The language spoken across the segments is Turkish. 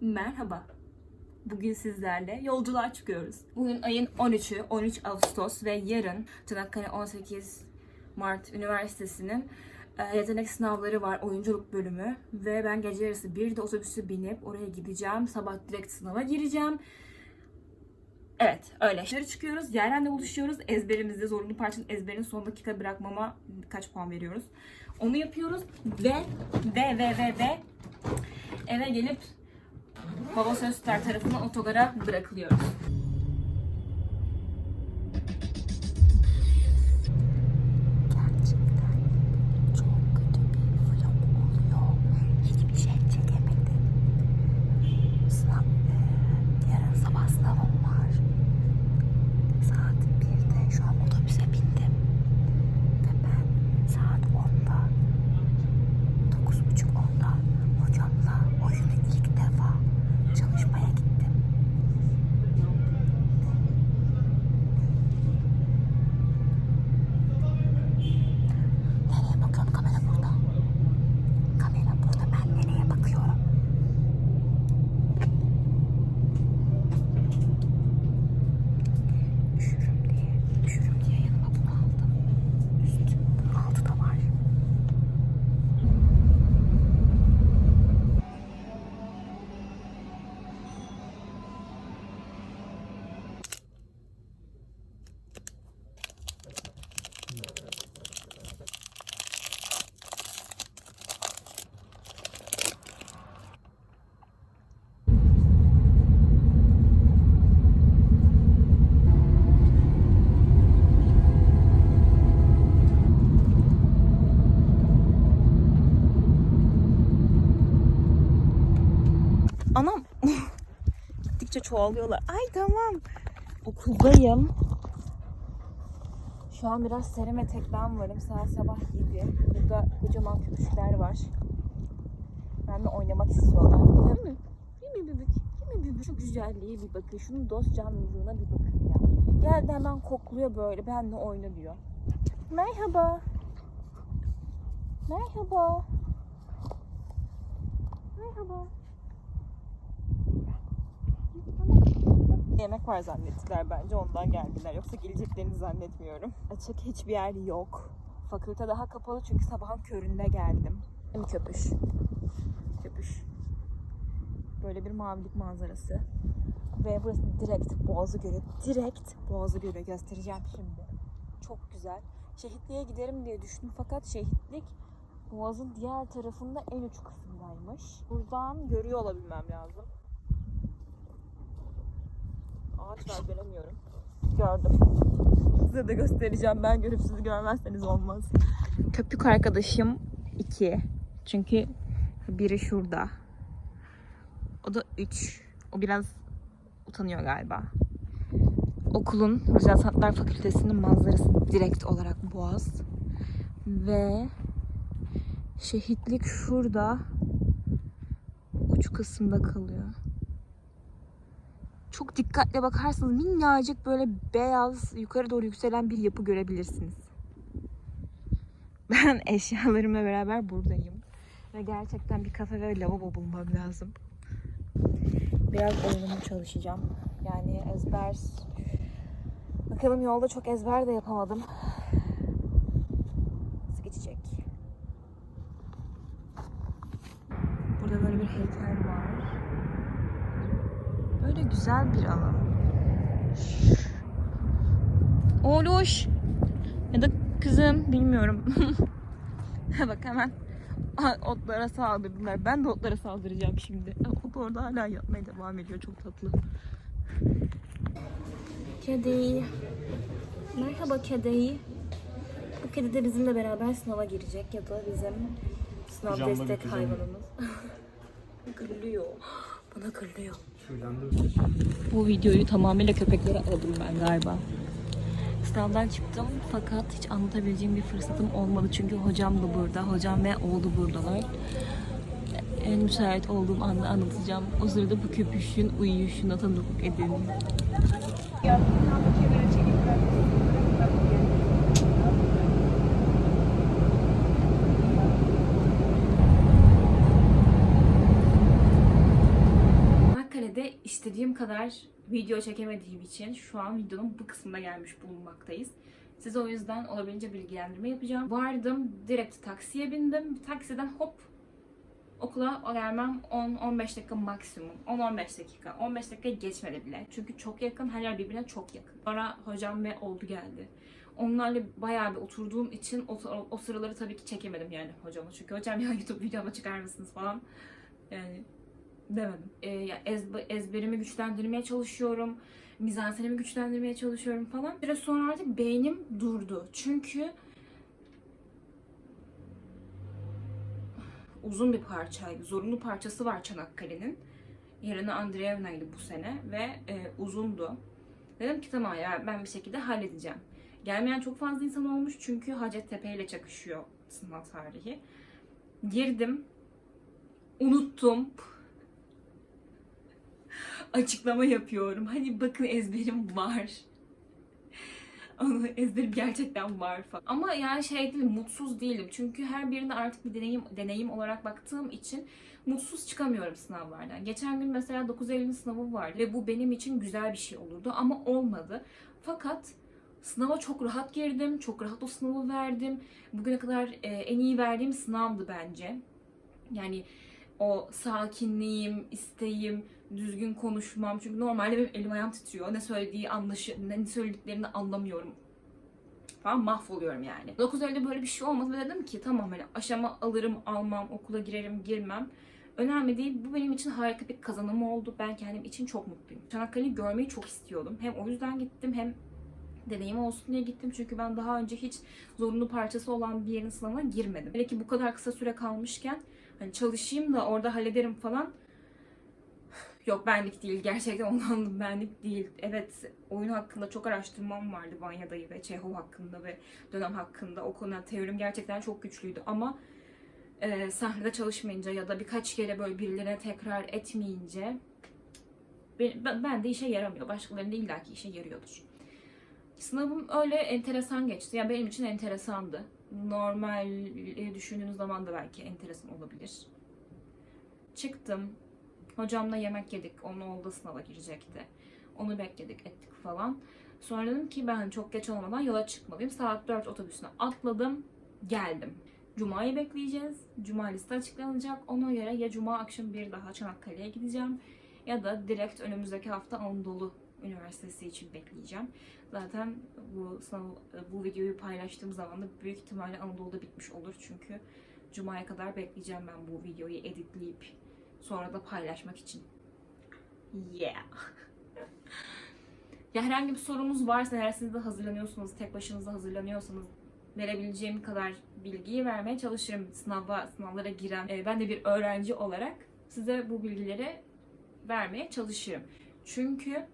Merhaba. Bugün sizlerle yolculuğa çıkıyoruz. Bugün ayın 13'ü, 13 Ağustos ve yarın Çanakkale 18 Mart Üniversitesi'nin e, yetenek sınavları var, oyunculuk bölümü. Ve ben gece yarısı bir de otobüse binip oraya gideceğim. Sabah direkt sınava gireceğim. Evet öyle. Dışarı çıkıyoruz. Yaren'le buluşuyoruz. Ezberimizde zorunlu parçanın ezberini son dakika bırakmama kaç puan veriyoruz. Onu yapıyoruz ve ve ve ve ve eve gelip Baba Sözler tarafından otogara bırakılıyoruz. Gerçekten çok kötü bir vlog oluyor. Hiçbir şey çekemedim. Sınav, eee, yarın sabah sınavım var. Saat 1'de şu an otobüse bindim. Ve ben saat 10'da, 9.30-10'da hocamla oyunu ilk defa çalışmaya gittim. Nereye bakıyorum? Kamera burada. Kamera burada. Ben nereye bakıyorum? Üşürüm diye, üşürüm diye yanıma bunu aldım. Üstü, bunun altı da var. Anam gittikçe çoğalıyorlar. Ay tamam. Okuldayım. Şu an biraz serin ve tek varım. Saat sabah 7. Burada kocaman köpüşler var. Benimle oynamak istiyorlar. Değil mi? Değil mi bebek? Değil mi bebek? Şu güzelliğe bir bakın. Şunun dost canlılığına bir bakın ya. Geldi hemen kokluyor böyle. Benimle oyna diyor. Merhaba. Merhaba. Merhaba. Yemek var zannettiler bence ondan geldiler. Yoksa geleceklerini zannetmiyorum. Açık hiçbir yer yok. Fakülte daha kapalı çünkü sabahın köründe geldim. Mi köpüş? Köpüş. Böyle bir mavilik manzarası. Ve burası direkt Boğazı Gölü. Direkt Boğazı Gölü göstereceğim şimdi. Çok güzel. Şehitliğe giderim diye düşündüm fakat şehitlik Boğaz'ın diğer tarafında en uç kısımdaymış. Buradan görüyor olabilmem lazım. Var göremiyorum. Gördüm. Size de göstereceğim. Ben görüp sizi görmezseniz olmaz. Köpük arkadaşım iki. Çünkü biri şurada. O da üç. O biraz utanıyor galiba. Okulun Güzel Sanatlar Fakültesi'nin manzarası direkt olarak Boğaz. Ve şehitlik şurada uç kısımda kalıyor çok dikkatle bakarsanız minnacık böyle beyaz yukarı doğru yükselen bir yapı görebilirsiniz. Ben eşyalarımla beraber buradayım. Ve gerçekten bir kafe ve lavabo bulmam lazım. Biraz oyunumu çalışacağım. Yani ezber... Bakalım yolda çok ezber de yapamadım. Nasıl geçecek? Burada böyle bir heykel var. Böyle güzel bir alan. Oğluş. Ya da kızım bilmiyorum. Bak hemen otlara saldırdılar. Ben de otlara saldıracağım şimdi. Ot orada hala yatmaya devam ediyor. Çok tatlı. Kedi. Merhaba kedi. Bu kedi de bizimle beraber sınava girecek ya da bizim sınav destek hayvanımız. Gırlıyor. Bana gırlıyor. Bu videoyu tamamıyla köpeklere aldım ben galiba. Sınavdan çıktım fakat hiç anlatabileceğim bir fırsatım olmadı. Çünkü hocam da burada. Hocam ve oğlu buradalar. En müsait olduğum anda anlatacağım. O sırada bu köpüşün uyuyuşuna tanıklık edin. İstediğim kadar video çekemediğim için şu an videonun bu kısmına gelmiş bulunmaktayız. Size o yüzden olabildiğince bilgilendirme yapacağım. Vardım, direkt taksiye bindim. Taksiden hop okula gelmem 10-15 dakika maksimum. 10-15 dakika. 15 dakika geçmedi bile. Çünkü çok yakın, her yer birbirine çok yakın. Sonra hocam ve oldu geldi. Onlarla bayağı bir oturduğum için o, o sıraları tabii ki çekemedim yani hocama. Çünkü hocam ya YouTube videoma çıkar mısınız falan. Yani demedim. Ee, ya ezbe- ezberimi güçlendirmeye çalışıyorum. Mizansenimi güçlendirmeye çalışıyorum falan. Bir süre sonra artık beynim durdu. Çünkü uzun bir parçaydı. Zorunlu parçası var Çanakkale'nin. Yarını Andreevna'ydı bu sene ve e, uzundu. Dedim ki tamam ya ben bir şekilde halledeceğim. Gelmeyen çok fazla insan olmuş çünkü Hacettepe ile çakışıyor sınav tarihi. Girdim. Unuttum. Açıklama yapıyorum. Hani bakın ezberim var. Ama ezberim gerçekten var falan. Ama yani şey değil, mutsuz değilim. Çünkü her birine artık bir deneyim deneyim olarak baktığım için mutsuz çıkamıyorum sınavlardan. Geçen gün mesela 9 Eylül sınavı vardı ve bu benim için güzel bir şey olurdu ama olmadı. Fakat sınava çok rahat girdim, çok rahat o sınavı verdim. Bugüne kadar e, en iyi verdiğim sınavdı bence. Yani o sakinliğim, isteğim, düzgün konuşmam. Çünkü normalde benim elim ayağım titriyor. Ne söylediği anlaşı, ne söylediklerini anlamıyorum. Falan mahvoluyorum yani. 9 Eylül'de böyle bir şey olmadı ve dedim ki tamam hani aşama alırım, almam, okula girerim, girmem. Önemli değil. Bu benim için harika bir kazanım oldu. Ben kendim için çok mutluyum. Çanakkale'yi görmeyi çok istiyordum. Hem o yüzden gittim hem deneyim olsun diye gittim. Çünkü ben daha önce hiç zorunlu parçası olan bir yerin sınavına girmedim. Hele ki bu kadar kısa süre kalmışken hani çalışayım da orada hallederim falan. Yok benlik değil. Gerçekten ondan benlik değil. Evet oyun hakkında çok araştırmam vardı Vanya dayı ve Çehov hakkında ve dönem hakkında. O konuda teorim gerçekten çok güçlüydü ama e, sahnede çalışmayınca ya da birkaç kere böyle birilerine tekrar etmeyince ben, ben de işe yaramıyor. Başkalarının da illaki işe yarıyordur. Sınavım öyle enteresan geçti. Yani benim için enteresandı. Normal düşündüğünüz zaman da belki enteresan olabilir. Çıktım. Hocamla yemek yedik. Onun oğlu sınava girecekti. Onu bekledik ettik falan. Sonra dedim ki ben çok geç olmadan yola çıkmalıyım. Saat 4 otobüsüne atladım. Geldim. Cuma'yı bekleyeceğiz. Cuma liste açıklanacak. Ona göre ya Cuma akşam bir daha Çanakkale'ye gideceğim ya da direkt önümüzdeki hafta Anadolu Üniversitesi için bekleyeceğim. Zaten bu sınav, bu videoyu paylaştığım zaman da büyük ihtimalle Anadolu'da bitmiş olur. Çünkü Cuma'ya kadar bekleyeceğim ben bu videoyu editleyip sonra da paylaşmak için. Yeah. ya herhangi bir sorunuz varsa eğer siz de hazırlanıyorsunuz, tek başınıza hazırlanıyorsanız verebileceğim kadar bilgiyi vermeye çalışırım sınava, sınavlara giren. e, ben de bir öğrenci olarak size bu bilgileri vermeye çalışırım. Çünkü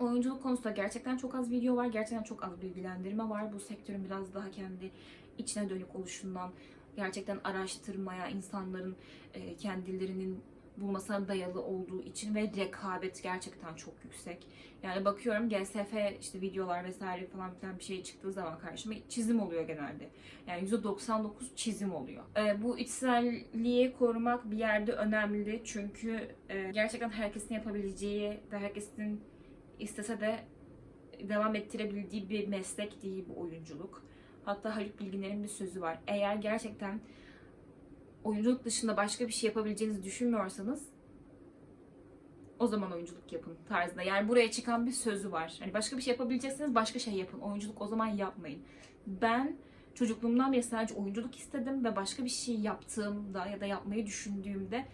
oyunculuk konusunda gerçekten çok az video var. Gerçekten çok az bilgilendirme var. Bu sektörün biraz daha kendi içine dönük oluşundan gerçekten araştırmaya, insanların e, kendilerinin bulmasına dayalı olduğu için ve rekabet gerçekten çok yüksek. Yani bakıyorum GSF işte videolar vesaire falan filan bir şey çıktığı zaman karşıma çizim oluyor genelde. Yani %99 çizim oluyor. E, bu içselliği korumak bir yerde önemli çünkü e, gerçekten herkesin yapabileceği ve herkesin istese de devam ettirebildiği bir meslek değil bu oyunculuk. Hatta Haluk Bilginer'in bir sözü var. Eğer gerçekten oyunculuk dışında başka bir şey yapabileceğinizi düşünmüyorsanız o zaman oyunculuk yapın tarzında. Yani buraya çıkan bir sözü var. Hani başka bir şey yapabilecekseniz başka şey yapın. Oyunculuk o zaman yapmayın. Ben çocukluğumdan beri sadece oyunculuk istedim ve başka bir şey yaptığımda ya da yapmayı düşündüğümde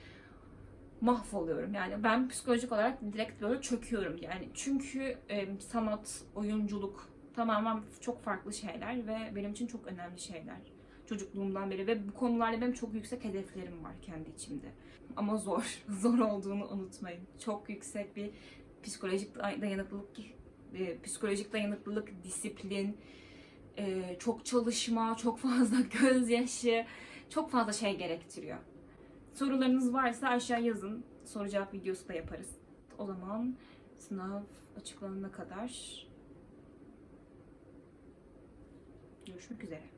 mahvoluyorum. Yani ben psikolojik olarak direkt böyle çöküyorum yani. Çünkü e, sanat, oyunculuk tamamen çok farklı şeyler ve benim için çok önemli şeyler. Çocukluğumdan beri ve bu konularda benim çok yüksek hedeflerim var kendi içimde. Ama zor, zor olduğunu unutmayın. Çok yüksek bir psikolojik dayanıklılık, e, psikolojik dayanıklılık, disiplin, e, çok çalışma, çok fazla gözyaşı, çok fazla şey gerektiriyor. Sorularınız varsa aşağı yazın. Soru cevap videosu da yaparız. O zaman sınav açıklanana kadar görüşmek üzere.